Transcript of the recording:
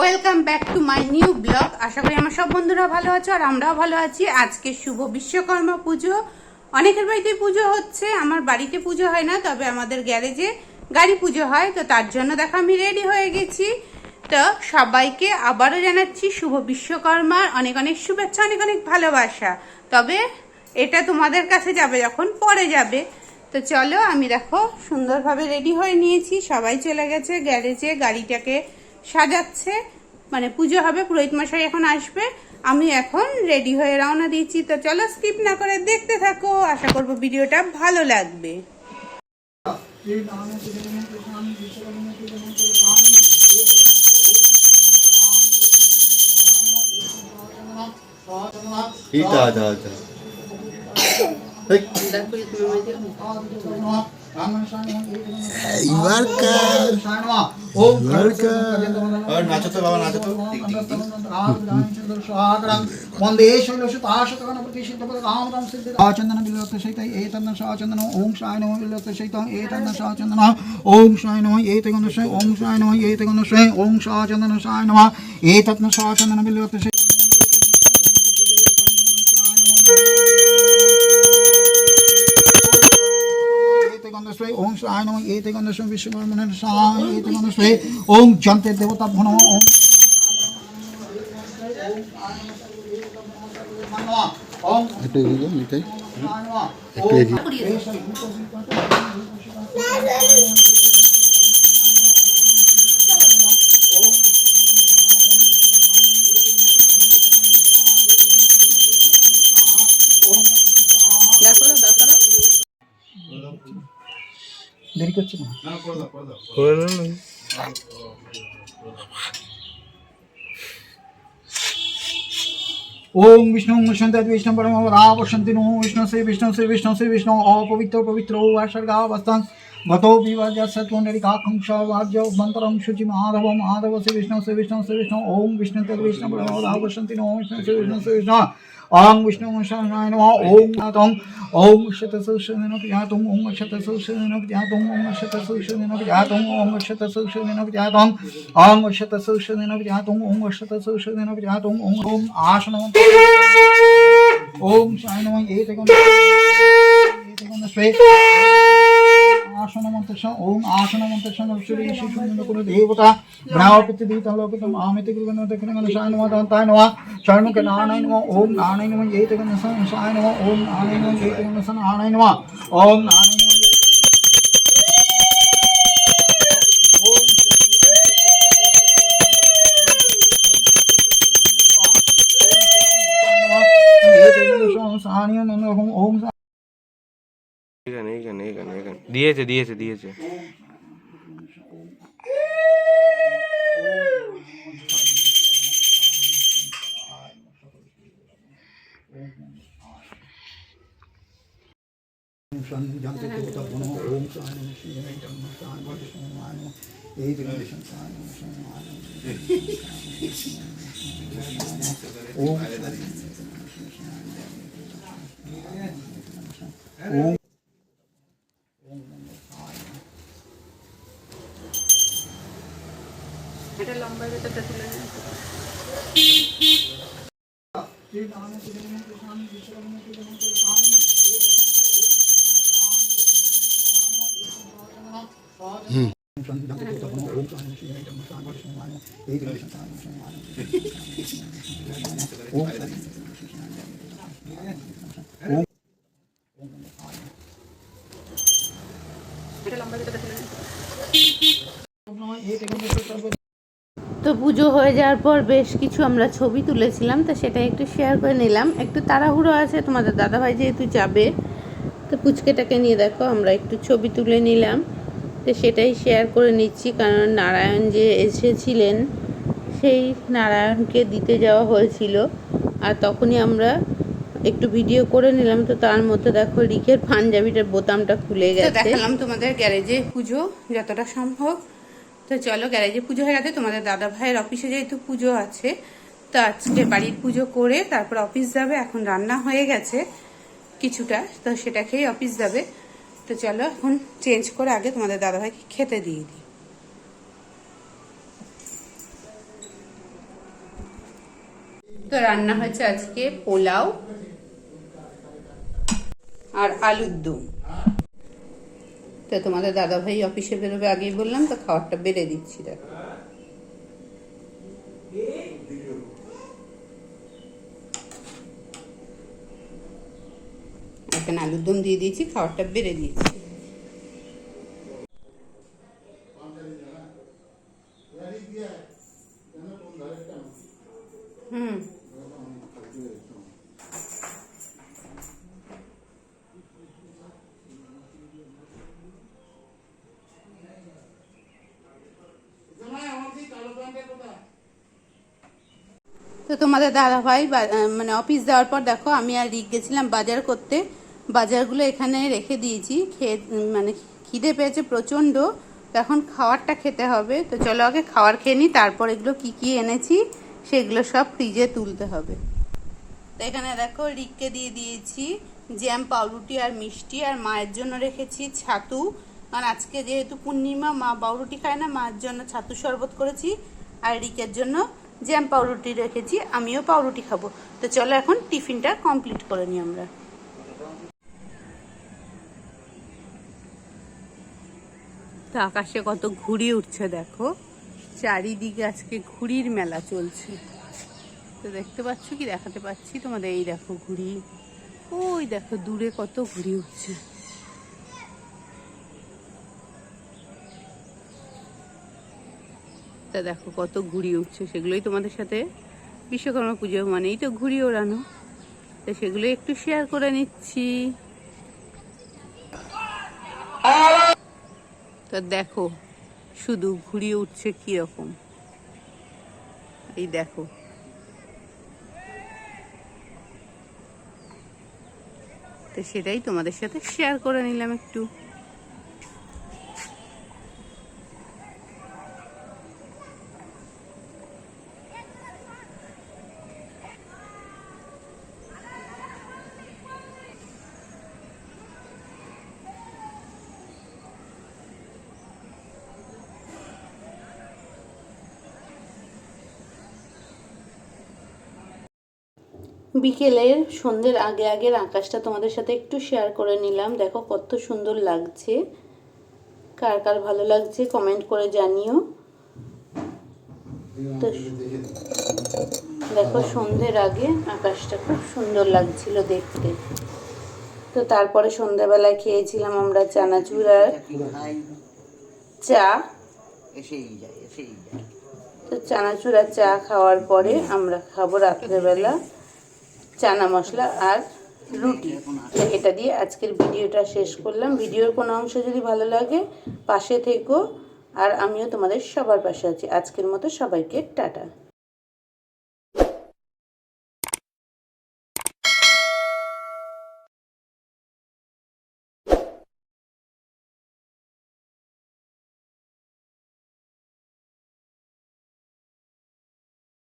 Welcome back to my new blog আশা করি আমার সব বন্ধুরা ভালো আছো আর আমরাও ভালো আছি। আজকে শুভ বিশ্বকর্মা পুজো। অনেকের বাড়িতে পুজো হচ্ছে, আমার বাড়িতে পুজো হয় না, তবে আমাদের গ্যারেজে গাড়ি পুজো হয়, তো তার জন্য দেখো আমি রেডি হয়ে গেছি। তো সবাইকে আবারও জানাচ্ছি শুভ বিশ্বকর্মার অনেক অনেক শুভেচ্ছা, অনেক অনেক ভালোবাসা। তবে এটা তোমাদের কাছে যাবে যখন পরে যাবে। তো চলো আমি দেখো সুন্দরভাবে রেডি হয়ে নিয়েছি। সবাই চলে গেছে গ্যারেজে, গাড়িটাকে সাজাচ্ছে। মানে পুজো হবে পুরোহিত মশাই এখন আসবে আমি এখন রেডি হয়ে রওনা দিচ্ছি। তো চলো স্কিপ না করে দেখতে থাকো আশা করব ভিডিওটা ভালো লাগবে। ঠিক আছে আচ্ছা এইবার চন্দন বিলোক সহিত এ তন্দন সহ চন্দন ওম সায় নম বিলোক সহিত এ তন্দন সহ চন্দন ওম সায় নম এ তগন সহ ওম সায় নম এ তগন সহ ওম সহ চন্দন সায় নম এ তত্ন সহ চন্দন বিলোক সহিত নমস্তে ওং সায় নম এই থেকে অন্য সময় বিশ্বকর্মণে সায় এই থেকে অন্য ওং যন্ত্রের দেবতা ভনম ওং। একটু ओम विष्णु विष्णु तद विष्णु परम राव शंति नो विष्णु से विष्णु से विष्णु से विष्णु। अपवित्र, पवित्र, ओ सर्गा वस्तन भतोपि वाजसत्वनरिकाखंशावाज्यो मन्त्रं शुचि माधव माधव से विष्णु से विष्णु से विष्णु, ओम विष्णु तद विष्णु प्रभवदा वसन्ति ओम विष्णु से विष्णु से विष्णु ओम विष्णु शरणाय नमः, ओम नाथं, ओम अक्षत सुशनेन ओम अक्षत सुशनेन ओम अक्षत सुशनेन ओम अक्षत सुशनेन ओम अक्षत सुशनेन ओम अक्षत सुशनेन ओम ओम आसनम ओम शायनम एतेकं एतेकं स्वे ఆసనమంతసం ఓం ఆసనమంతసం శరీరశిశుకులు దేవత గ్రామపతి దీతంలోకం ఆమెతి గురుగణ దక్షిణ సాయనమాతాయ నమ షణ్ముఖ నారాయణ నమ ఓం నారాయణ నమ ఏతగణ సాయ నమ ఓం నారాయణ నమ ఏతగణ సన నారాయణ నమ ఓం Narayana Nega, nega, nega, nega. দিয়েছে দিয়েছে দিয়েছে। ওম এটা লম্বা ভেতরটা তুলে নেন জানতে দেবতা বন ওম সায় নমঃ শিবায় নমঃ সায় নমঃ শিবায় নমঃ এই দিনে সায় নমঃ শিবায় নমঃ ওম সায় এটা লম্বা ভেতরটা তুলে নেন নমঃ এই দিনে সর্ব তো পুজো হয়ে যাওয়ার পর বেশ কিছু আমরা ছবি তুলেছিলাম তো সেটা একটু শেয়ার করে নিলাম। একটু তাড়াহুড়ো আছে তোমাদের দাদাভাই যেহেতু যাবে তো পুচকেটাকে নিয়ে দেখো আমরা একটু ছবি তুলে নিলাম। তো সেটাই শেয়ার করে নিচ্ছি কারণ নারায়ণ যে এসেছিলেন সেই নারায়ণকে দিতে যাওয়া হয়েছিল। আর তখনই আমরা একটু ভিডিও করে নিলাম তো তার মধ্যে দেখো রিখের পাঞ্জাবিটার বোতামটা খুলে গেছে। দেখালাম তোমাদের গ্যারেজে পুজো যতটা সম্ভব। তো চলো গ্যারেজে পুজো হয়ে গেছে, তোমাদের দাদা ভাইয়ের অফিসে যেহেতু পুজো আছে, তো আজকে বাড়ির পুজো করে তারপর অফিস যাবে, এখন রান্না হয়ে গেছে কিছুটা, তো সেটা খেয়ে অফিস যাবে। তো চলো এখন চেঞ্জ করে আগে তোমাদের দাদা ভাইকে খেতে দিয়ে দিই। তো রান্না হয়েছে আজকে পোলাও আর আলুর দম। তো তোমাদের দাদা ভাই অফিসে বেরোবে আগেই বললাম, তো খাবারটা বেড়ে দিচ্ছি, দেখো। একটা আলুর দম দিয়ে দিয়েছি, খাবারটা বেড়ে দিয়েছি। তোমাদের দাদা ভাই মানে অফিস যাওয়ার পর দেখো আমি আর রিক গেছিলাম বাজার করতে। বাজারগুলো এখানে রেখে দিয়েছি। খেয়ে মানে খিদে পেয়েছে প্রচণ্ড। এখন খাবারটা খেতে হবে। তো চলো আগে খাওয়ার খেয়ে নিই, তারপর এগুলো কি কি এনেছি সেগুলো সব ফ্রিজে তুলতে হবে। তো এখানে দেখো রিককে দিয়ে দিয়েছি জ্যাম পাউরুটি আর মিষ্টি। আর মায়ের জন্য রেখেছি ছাতু। কারণ আজকে যেহেতু পূর্ণিমা, মা পাউরুটি খায় না মায়ের জন্য ছাতু শরবত করেছি। আর রিকের জন্য জ্যাম পাউরুটি রেখেছি, আমিও পাউরুটি খাব। তো চলো এখন টিফিনটা কমপ্লিট করে নিই আমরা। তো আকাশে কত ঘুড়ি উঠছে, দেখো। চারিদিকে আজকে ঘুড়ির মেলা চলছে। তো দেখতে পাচ্ছ কি? দেখাতে পাচ্ছি তোমাদের। এই দেখো ঘুড়ি। ওই দেখো, দূরে কত ঘুড়ি উঠছে। তা দেখো কত ঘুরিয়ে উঠছে, সেগুলোই তোমাদের সাথে বিশ্বকর্মা পুজো মানেই তো ঘুরিয়ে ওড়ানো। তো সেগুলো একটু শেয়ার করে নিচ্ছি। তো দেখো, শুধু ঘুরিয়ে উঠছে কীরকম। এই দেখো। তো সেটাই তোমাদের সাথে শেয়ার করে নিলাম একটু। বিকেলের সন্ধ্যের আগে আগের আকাশটা তোমাদের সাথে একটু শেয়ার করে নিলাম। দেখো কত সুন্দর লাগছে। কার কার ভালো লাগছে কমেন্ট করে জানিও। তো দেখো সন্ধ্যের আগে আকাশটা খুব সুন্দর লাগছিল দেখতে। তো তারপরে সন্ধ্যাবেলায় খেয়েছিলাম আমরা চানাচুর আর চা। তো চানাচুর আর চা খাওয়ার পরে আমরা খাব রাত্রেবেলা। চানা মশলা আর রুটি। এটা দিয়ে আজকের ভিডিওটা শেষ করলাম। ভিডিওর কোনো অংশ যদি ভালো লাগে, পাশে থেকো। আর আমিও তোমাদের সবার পাশে আছি। আজকের মতো সবাইকে টাটা।